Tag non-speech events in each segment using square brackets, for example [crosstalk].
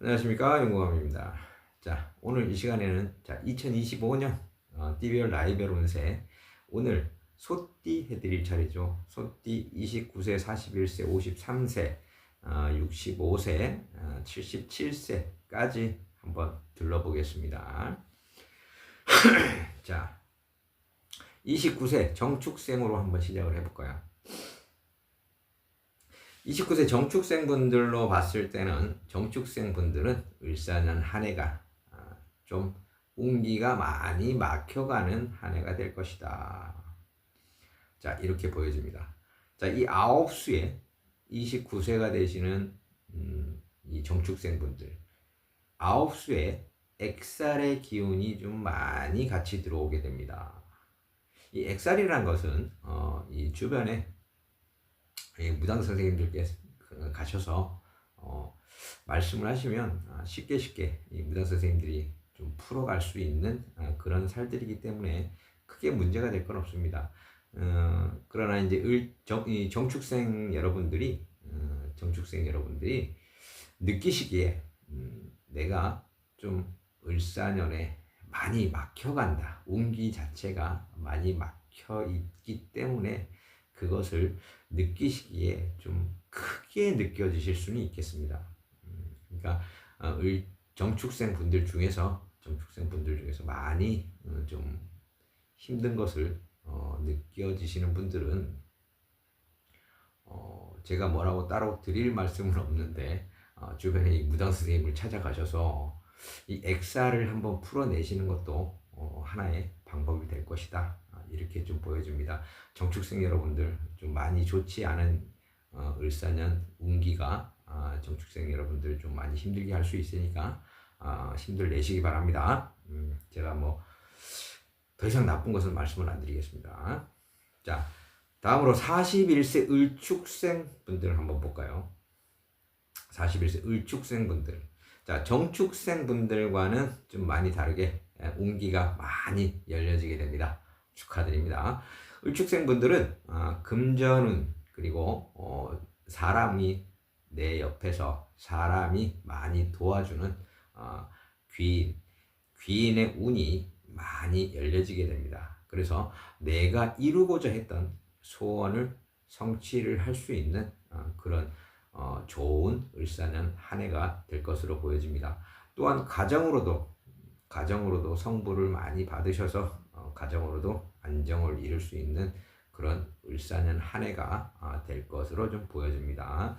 안녕하십니까 연구감입니다. 자 오늘 이 시간에는 자 2025년 어, 라이별 운세 오늘 소띠 해드릴 차례죠. 소띠 29세, 41세, 53세, 어, 65세, 어, 77세까지 한번 둘러보겠습니다. [clears throat] 자 29세 정축생으로 한번 시작을 해볼까요? 29세 정축생 분들로 봤을 때는 정축생 분들은 을사년 한 해가 아, 좀 운기가 많이 막혀가는 한 해가 될 것이다. 자, 이렇게 보여집니다. 자, 이 아홉 수에 29세가 되시는 음, 이 정축생 분들 아홉 수에 엑살의 기운이 좀 많이 같이 들어오게 됩니다. 이 엑살이란 것은 어, 이 주변에 무당 선생님들께 가셔서 어, 말씀을 하시면 아, 쉽게 쉽게 이 무당 선생님들이 좀 풀어갈 수 있는 아, 그런 살들이기 때문에 크게 문제가 될 건 없습니다. 어, 그러나 이제 을, 정, 이 정축생 여러분들이 어, 정축생 여러분들이 느끼시기에 음, 내가 좀 을사년에 많이 막혀간다. 운기 자체가 많이 막혀 있기 때문에 그것을 느끼시기에 좀 크게 느껴지실 수는 있겠습니다. 음, 그러니까 어, 정축생 분들 중에서 정축생 분들 중에서 많이 어, 좀 힘든 것을 어, 느껴지시는 분들은 제가 뭐라고 따로 드릴 말씀은 없는데 주변에 이 무당 선생님을 찾아가셔서 이 엑사를 한번 풀어내시는 것도 하나의 방법이 될 것이다. 이렇게 좀 보여줍니다. 정축생 여러분들 좀 많이 좋지 않은 어, 을사년 운기가 아, 정축생 여러분들 좀 많이 힘들게 할 수 있으니까 아, 힘들 내시기 바랍니다. 음, 제가 뭐 더 이상 나쁜 것은 말씀을 안 드리겠습니다. 자, 다음으로 41세 을축생 분들 한번 볼까요? 41세 을축생 분들. 자, 정축생 분들과는 좀 많이 다르게 운기가 많이 열려지게 됩니다. 축하드립니다. 을축생 분들은 아, 금전운 그리고 어, 사람이 내 옆에서 사람이 많이 도와주는 어, 귀인 귀인의 운이 많이 열려지게 됩니다. 그래서 내가 이루고자 했던 소원을 성취를 할 수 있는 어, 그런 어, 좋은 을사년 한 해가 될 것으로 보여집니다. 또한 가정으로도 가정으로도 성부를 많이 받으셔서 가정으로도 안정을 이룰 수 있는 그런 을사년 한 해가 아, 될 것으로 좀 보여집니다.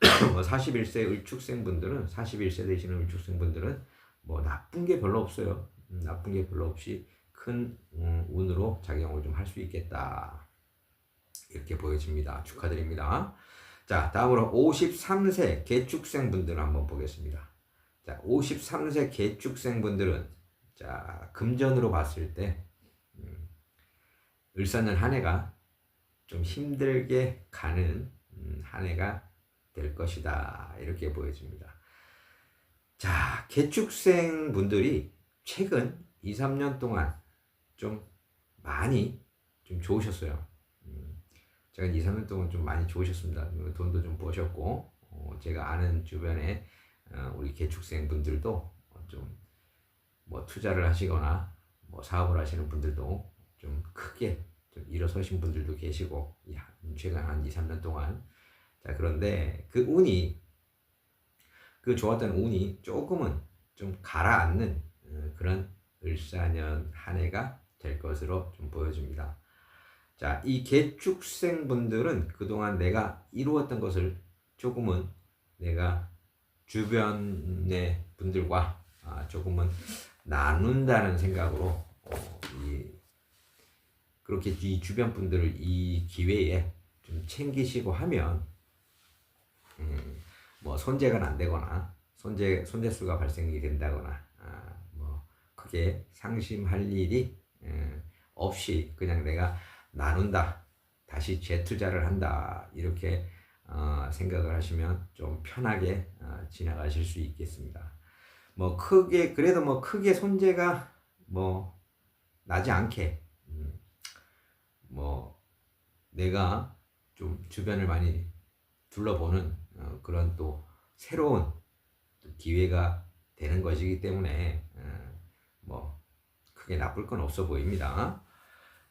[clears throat] 뭐 41세 을축생 분들은 41세 되시는 을축생 분들은 뭐 나쁜 게 별로 없어요. 음, 나쁜 게 별로 없이 큰 음, 운으로 작용을 좀 할 수 있겠다. 이렇게 보여집니다. 축하드립니다. 자, 다음으로 53세 개축생 분들 한번 보겠습니다. 자, 53세 개축생 분들은 자, 금전으로 봤을 때 을사년 한 해가 좀 힘들게 가는 음, 한 해가 될 것이다. 이렇게 보여집니다. 자, 개축생 분들이 최근 2, 3년 동안 좀 많이 좀 좋으셨어요. 음, 제가 2, 3년 동안 좀 많이 좋으셨습니다. 돈도 좀 버셨고, 어, 제가 아는 주변에 어, 우리 개축생 분들도 좀 뭐 투자를 하시거나 뭐 사업을 하시는 분들도 좀 크게 좀 일어서신 분들도 계시고 최근 한 2, 3년 동안 자 그런데 그 운이 그 좋았던 운이 조금은 좀 가라앉는 어, 그런 을사년 한 해가 될 것으로 좀 보여집니다. 자, 이 개축생 분들은 그동안 내가 이루었던 것을 조금은 내가 주변의 분들과 아, 조금은 나눈다는 생각으로 어, 이 그렇게 이 주변 분들을 이 기회에 좀 챙기시고 하면 음, 뭐 손재가 안 되거나 손재 손재수가 발생이 된다거나 아, 뭐 크게 상심할 일이 음, 없이 그냥 내가 나눈다 다시 재투자를 한다 이렇게 어, 생각을 하시면 좀 편하게 어, 지나가실 수 있겠습니다. 뭐 크게 그래도 뭐 크게 손재가 뭐 나지 않게 음, 뭐 내가 좀 주변을 많이 둘러보는 어, 그런 또 새로운 또 기회가 되는 것이기 때문에 어, 뭐 크게 나쁠 건 없어 보입니다.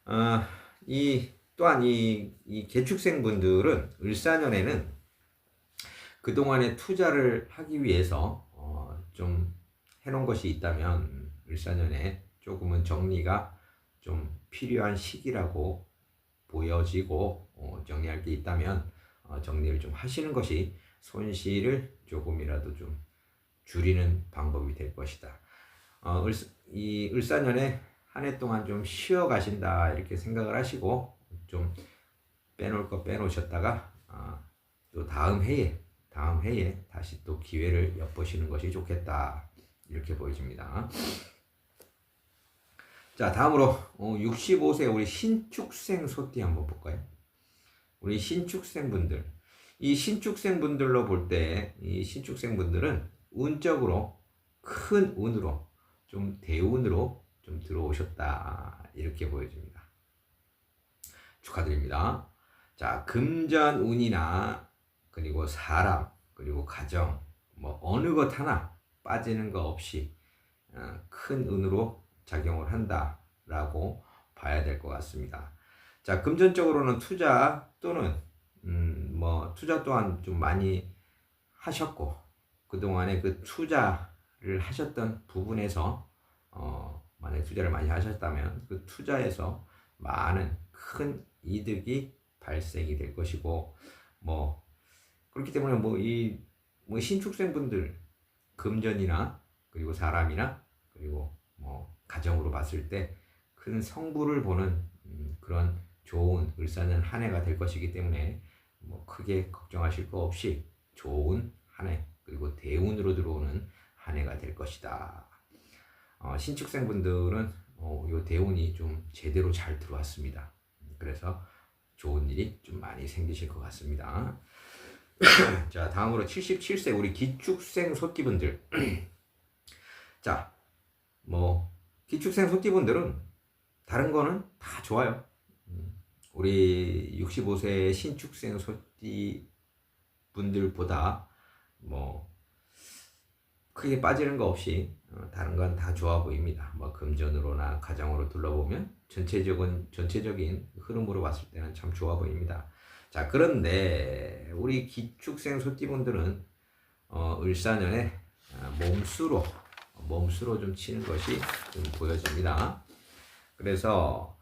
어, 이 또한 이, 이 개축생 분들은 을사년에는 그동안에 투자를 하기 위해서 어, 좀 해놓은 것이 있다면 을사년에 조금은 정리가 좀 필요한 시기라고 보여지고 어, 정리할 게 있다면 어, 정리를 좀 하시는 것이 손실을 조금이라도 좀 줄이는 방법이 될 것이다. 어, 을, 이 을사년에 한 해 동안 좀 쉬어 가신다 이렇게 생각을 하시고 좀 빼놓을 거 빼놓으셨다가 어, 또 다음 해에 다음 해에 다시 또 기회를 엿보시는 것이 좋겠다 이렇게 보여집니다. 자 다음으로 어, 65세 우리 신축생 소띠 한번 볼까요? 우리 신축생 분들 이 신축생 분들로 볼 때 이 신축생 분들은 운적으로 큰 운으로 좀 대운으로 좀 들어오셨다 이렇게 보여집니다. 축하드립니다. 자 금전 운이나 그리고 사람 그리고 가정 뭐 어느 것 하나 빠지는 거 없이 어, 큰 운으로 작용을 한다라고 봐야 될 것 같습니다. 자 금전적으로는 투자 또는 음, 뭐 투자 또한 좀 많이 하셨고 그동안에 그 투자를 하셨던 부분에서 어, 만약 투자를 많이 하셨다면 그 투자에서 많은 큰 이득이 발생이 될 것이고 뭐 그렇기 때문에 뭐이뭐 신축생분들 금전이나 그리고 사람이나 그리고 뭐 가정으로 봤을 때 큰 성부를 보는 음, 그런 좋은 을사는 한 해가 될 것이기 때문에 뭐 크게 걱정하실 거 없이 좋은 한 해 그리고 대운으로 들어오는 한 해가 될 것이다. 어, 신축생분들은 어, 요 대운이 좀 제대로 잘 들어왔습니다. 그래서 좋은 일이 좀 많이 생기실 것 같습니다. [clears throat] 자, 다음으로 77세 우리 기축생 소띠분들. [clears throat] 자, 뭐 기축생 소띠분들은 다른 거는 다 좋아요. 음, 우리 65세 신축생 소띠 분들보다 뭐 크게 빠지는 거 없이 어, 다른 건 다 좋아 보입니다. 뭐 금전으로나 가정으로 둘러보면 전체적인 전체적인 흐름으로 봤을 때는 참 좋아 보입니다. 자 그런데 우리 기축생 소띠분들은 어, 을사년에 어, 몸수로 몸수로 좀 치는 것이 좀 보여집니다. 그래서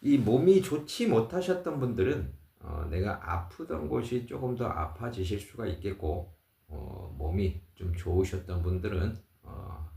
이 몸이 좋지 못하셨던 분들은 어, 내가 아프던 곳이 조금 더 아파지실 수가 있겠고 어, 몸이 좀 좋으셨던 분들은 어,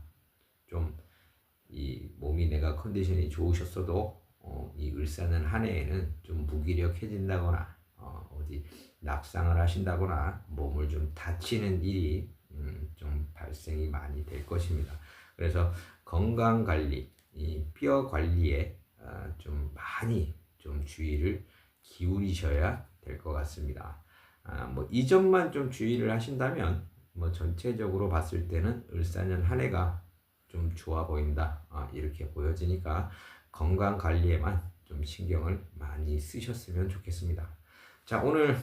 좀이 몸이 내가 컨디션이 좋으셨어도 어, 이 을사는 한 해에는 좀 무기력해진다거나 어, 어디 낙상을 하신다거나 몸을 좀 다치는 일이 음, 좀 발생이 많이 될 것입니다. 그래서 건강 관리, 이 뼈 관리에 어, 좀 많이 좀 주의를 기울이셔야 될 것 같습니다. 아, 뭐 이 점만 좀 주의를 하신다면 뭐 전체적으로 봤을 때는 을사년 한 해가 좀 좋아 보인다 아, 이렇게 보여지니까 건강 관리에만 좀 신경을 많이 쓰셨으면 좋겠습니다. 자 오늘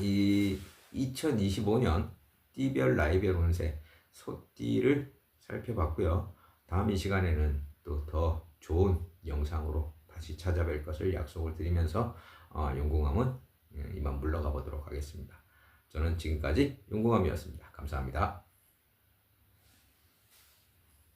이 2025년 띠별 나이별 운세 소띠를 살펴봤고요. 다음 이 시간에는 또 더 좋은 영상으로 다시 찾아뵐 것을 약속을 드리면서 어, 용궁함은 이만 물러가 보도록 하겠습니다. 저는 지금까지 용궁함이었습니다. 감사합니다.